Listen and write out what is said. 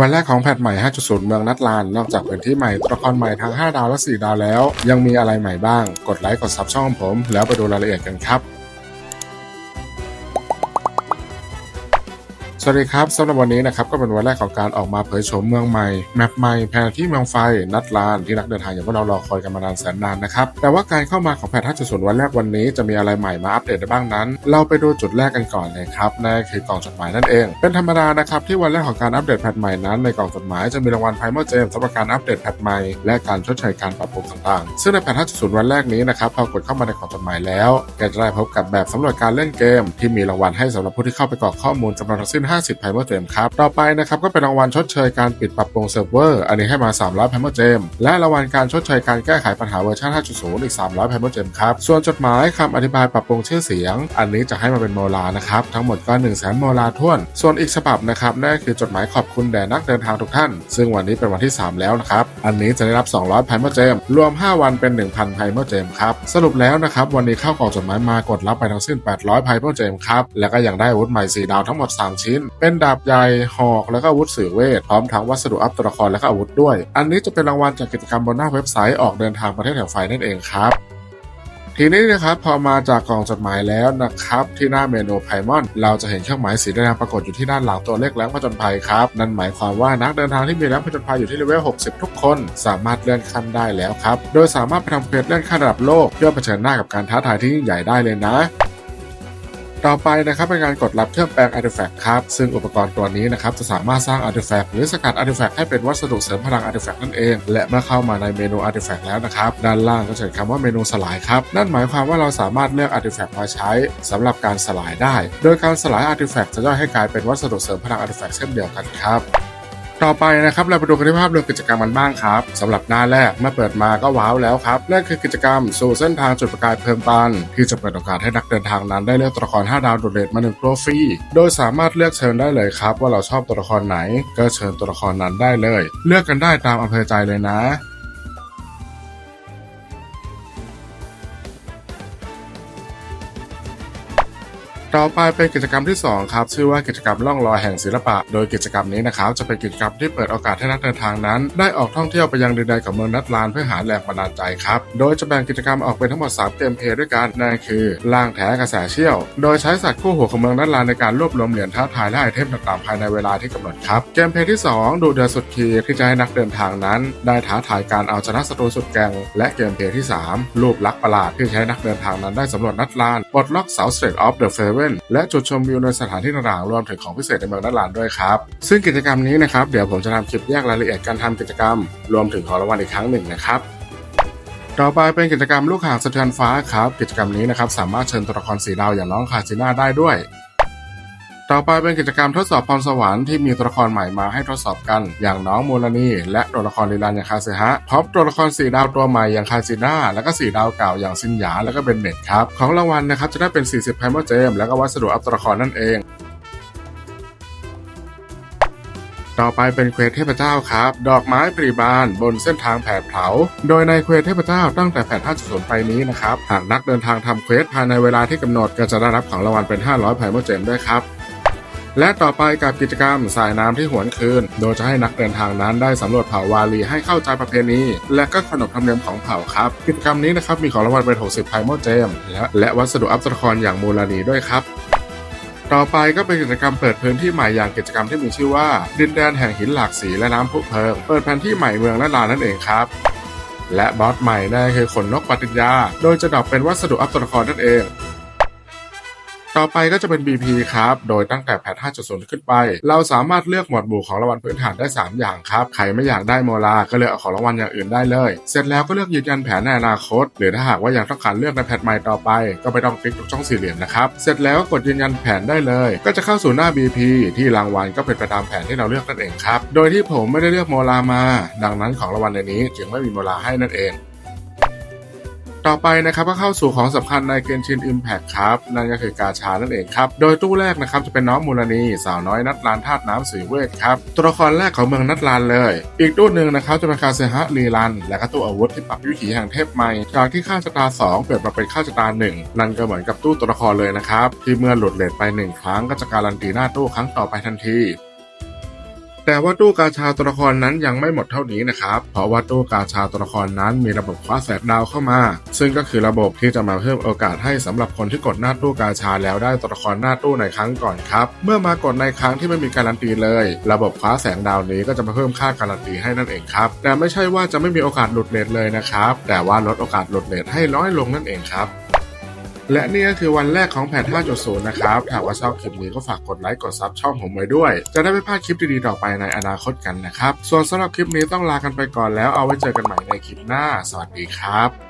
วันแรกของแพทใหม่ 5.0 เมืองนัดลาน นอกจากพื้นที่ใหม่ตัวละครใหม่ทั้ง 5 ดาวและ 4 ดาวแล้ว ยังมีอะไรใหม่บ้าง กดไลค์กดซับช่องผม แล้วไปดูรายละเอียดกันครับ วัสดีครับสำหรับวันนี้นะครับก็เป็นวันแรกของการออกมาเผยโฉมเมืองใหม่แมปใหม่แผนที่เมืองไฟนัดลานที่นักเดินทางอย่างพวกเรารอคอยกันมานานแสนนานนะครับแต่ว่าการเข้ามาของแพท5.0วันแรกวันนี้จะมีอะไรใหม่มาอัปเดตบ้างนั้น เราไปดูจุดแรกกันก่อนเลยครับนั่นคือกล่องจดหมายนั่นเอง เป็นธรรมดานะครับที่วันแรกของการอัปเดตแพทใหม่นั้นในกล่องจดหมายจะมีรางวัลไพเมอร์เจมสำหรับการอัปเดตแพทใหม่และการชดเชยการปรับปรุงต่างๆ ซึ่งในแพท5.0วันแรกนี้นะครับพอกดเข้ามาในกล่องจดหมายแล้วแกจะได้พบกับแบบสำรวจการเล่นเกม ที่มีรางวัลให้สำหรับผู้ที่เข้าไปกรอกข้อมูลจำนวนทั้งสิ้น50ไพเมอร์เจมครับต่อไปนะครับก็เป็นรางวัลชดเชยการปิดปรับปรุงเซิร์ฟเวอร์อันนี้ให้มา300ไพเมอร์เจมและรางวัลการชดเชยการแก้ไขปัญหาเวอร์ชัน5.0 อีก 300ไพเมอร์เจมครับส่วนจดหมายคำอธิบายปรับปรุงชื่อเสียง อันนี้จะให้มาเป็นโมลานะครับทั้งหมดก็1 0 0 0 0แสนโมลาท้วน ส่วนอีกฉบับนะครับนั่นคือจดหมายขอบคุณแด่นักเดินทางทุกท่าน ซึ่งวันนี้เป็นวันที่ 3 แล้วนะครับอันนี้จะได้รับ 200ไพเมอร์เจมรวม 5 วันเป็น 1,000ไพเมอร์เจมครับสรุปแล้วนะครับวันนี้เข้ากล่องจดหมายมากดรับไปทั้งสิ้น 800ไพเมอร์เจมครับแล้วก็ยังได้วุธใหม่4ดาวทั้งหมด 3 ชิ้นเป็นดาบใหญ่หอกแล้วก็อาวุธสื่อเวท พร้อมทั้งวัสดุอัพตัวละครและก็อาวุธด้วย อันนี้จะเป็นรางวัลจากกิจกรรมบนหน้าเว็บไซต์ออกเดินทางประเทศแห่งไฟนั่นเองครับทีนี้นะครับพอมาจากกล่องจดหมายแล้วนะครับ ที่หน้าเมนูไพมอนเราจะเห็นเครื่องหมายสีแดงปรากฏอยู่ที่ด้านหลังตัวเลขแรงผจญภัยครับ นั่นหมายความว่านักเดินทางที่มีแรงผจญภัยอยู่ที่เลเวล 60 ทุกคน สามารถเลื่อนขั้นได้แล้วครับ โดยสามารถไปทำเควสเลื่อนขั้นระดับโลก เพื่อเผชิญหน้ากับการท้าทายที่ยิ่งใหญ่ได้เลยนะ ต่อไปนะครับเป็นการกดรับเครื่องแปลงอาร์ติแฟกต์ครับ ซึ่งอุปกรณ์ตัวนี้นะครับจะสามารถสร้างอาร์ติแฟกต์หรือสกัดอาร์ติแฟกต์ให้เป็นวัสดุเสริมพลังอาร์ติแฟกต์นั่นเอง และเมื่อเข้ามาในเมนูอาร์ติแฟกต์แล้วนะครับด้านล่างก็จะเห็นคำว่าเมนูสลายครับ นั่นหมายความว่าเราสามารถเลือกอาร์ติแฟกต์มาใช้สำหรับการสลายได้ โดยการสลายอาร์ติแฟกต์จะย่อยให้กลายเป็นวัสดุเสริมพลังอาร์ติแฟกต์เช่นเดียวกันครับ ต่อไปนะครับเราไปดูกันที่ภาพรวมกิจกรรมกันบ้างครับสำหรับหน้าแรกเมื่อเปิดมาก็ว้าวแล้วครับนั่นคือกิจกรรมสู่เส้นทางจุดประกายเพลิงปันที่จะเปิดโอกาสให้นักเดินทางนั้นได้เลือกตัวละคร 5 ดาวโดดเด่นมา1ตัวฟรีโดยสามารถเลือกเชิญได้เลยครับ ว่าเราชอบตัวละครไหน ก็เชิญตัวละครนั้นได้เลย เลือกกันได้ตามอำเภอใจเลยนะ ต่อไปเป็นกิจกรรมที่ 2 ครับ ชื่อว่ากิจกรรมล่องลอยแห่งศิลปะ โดยกิจกรรมนี้นะครับจะเป็นกิจกรรมที่เปิดโอกาสให้นักเดินทางนั้น ได้ออกท่องเที่ยวไปยังดินแดนของเมืองนัดลานเพื่อหาแรงบันดาลใจครับ โดยจะแบ่งกิจกรรมออกเป็นทั้งหมด 3 เกมเพย์ด้วยกันนั่นคือล่างแท้กระแสเชี่ยว โดยใช้สัตว์คู่หัวของเมืองนัดลานในการรวบรวมเหรียญท้าทายและไอเทมต่างๆภายในเวลาที่กำหนดครับเกมเพย์ที่ 2 ดูเดือดสุดขีดที่จะให้นักเดินทางนั้น ได้ท้าทายการเอาชนะศัตรูสุดแกร่งและเกมเพย์ที่ 3 รูปลักษณ์ประหลาดที่ใช้นักเดินทางนั้นได้สำรวจนัดลาน ดล็อกเสาสเตรทออฟเดอะเฟเว่นและจุดชมวิวในสถานที่ต่างๆรวมถึงของพิเศษในเมืองนัดลานด้วยครับ ซึ่งกิจกรรมนี้นะครับเดี๋ยวผมจะทำคลิปแยกรายละเอียดการทำกิจกรรม รวมถึงของรางวัลอีกครั้งหนึ่งนะครับต่อไปเป็นกิจกรรมลูกหางสะเทือนฟ้าครับ กิจกรรมนี้นะครับสามารถเชิญตัวละครสีดาวอย่างน้องคาซิน่าได้ด้วย ต่อไปเป็นกิจกรรมทดสอบพรสวรรค์ที่มีตัวละครใหม่มาให้ทดสอบกัน อย่างน้องมูลนีและตัวละครลีลันอย่างคาเซฮะพร้อมตัวละครสีดาวตัวใหม่อย่างคาซิน่าแล้วก็สีดาวเก่าอย่างซินหยาแล้วก็เบนเน็ตครับของรางวัลนะครับจะได้เป็น 40ไพเมอเจมแล้วก็วัสดุอัพตัวละครนั่นเองต่อไปเป็นเควสเทพเจ้าครับ ดอกไม้ปรีบานบนเส้นทางแผดเผา โดยในเควสเทพเจ้าตั้งแต่แผด5.0ไปนี้นะครับ หากนักเดินทางทำเควสภายในเวลาที่กำหนดก็จะได้รับของรางวัลเป็น 500ไพเมเจมด้วยครับ และต่อไปกับกิจกรรมสายน้ำที่หวนคืน โดยจะให้นักเดินทางนั้นได้สำรวจเผ่าวาลีให้เข้าใจประเพณี และก็ขนบธรรมเนียมของเผ่าครับ กิจกรรมนี้นะครับมีของรางวัลเป็น 60ไพโมเจมและและวัสดุอัพตัวละครอย่างมูลานีด้วยครับต่อไปก็เป็นกิจกรรมเปิดพื้นที่ใหม่อย่างกิจกรรมที่มีชื่อว่า ดินแดนแห่งหินหลากสีและน้ำพุเพลิง เปิดแผนที่ใหม่เมืองละลานนั่นเองครับ และบอสใหม่นั่นคือขนนกปฏิญญา โดยจะดรอปเป็นวัสดุอัพตัวละครนั่นเอง ต่อไปก็จะเป็น BP ครับ โดยตั้งแต่แพท 5.0 ขึ้นไป เราสามารถเลือกหมวดหมู่ของรางวัลพื้นฐานได้ 3 อย่างครับ ใครไม่อยากได้โมลา ก็เลือกของรางวัลอย่างอื่นได้เลย เสร็จแล้วก็เลือกยืนยันแผนในอนาคต หรือถ้าหากว่ายังต้องการเลือกในแพทใหม่ต่อไป ก็ไม่ต้องคลิกตรงช่องสี่เหลี่ยมนะครับ เสร็จแล้วก็กดยืนยันแผนได้เลย ก็จะเข้าสู่หน้า BP ที่รางวัลก็เป็นไปตามแผนที่เราเลือกนั่นเองครับ โดยที่ผมไม่ได้เลือกโมลามา ดังนั้นของรางวัลในนี้จึงไม่มีโมลาให้นั่นเอง ต่อไปนะครับก็เข้าสู่ของสำคัญในเกนชินอิมแพ t ครับนั่นก็คือกาชานั่นเองครับโดยตู้แรกนะครับจะเป็นน้องมูลนีสาวน้อยนัดลานธาตุน้ำสีเวทครับตัวละครแรกของเมืองนัดลานเลย อีกตู้หนึ่งนะครับจะเป็นคาเซฮะลีรัน และก็ตู้อาวุธที่ปรับวิถีแห่งเทพใหม่จากที่ค่าชะตา 2 เปลี่ยนมาเป็นค่าชะตา 1 นั่นก็เหมือนกับตู้ตัวละครเลยนะครับที่เมื่อหลุดเลทไป 1 ครั้งก็จะการันตีหน้าตู้ครั้งต่อไปทันที แต่ว่าตู้กาชาตัวละครนั้นยังไม่หมดเท่านี้นะครับ เพราะว่าตู้กาชาตัวละครนั้นมีระบบคว้าแสกดาวเข้ามา ซึ่งก็คือระบบที่จะมาเพิ่มโอกาสให้สำหรับคนที่กดหน้าตู้กาชาแล้วได้ตัวละครหน้าตู้ในครั้งก่อนครับ เมื่อมากดในครั้งที่ไม่มีการันตีเลย ระบบคว้าแสงดาวนี้ก็จะมาเพิ่มค่าการันตีให้นั่นเองครับ แต่ไม่ใช่ว่าจะไม่มีโอกาสหลุดเลทเลยนะครับ แต่ว่าลดโอกาสหลุดเลทให้น้อยลงนั่นเองครับ และนี่ก็คือวันแรกของแผน 5.0 นะครับหากว่าชอบคลิปนี้ก็ฝากกดไลค์ กดซับช่องผมไว้ด้วย จะได้ไม่พลาดคลิปดีๆต่อไปในอนาคตกันนะครับ ส่วนสำหรับคลิปนี้ต้องลากันไปก่อนแล้วเอาไว้เจอกันใหม่ในคลิปหน้า สวัสดีครับ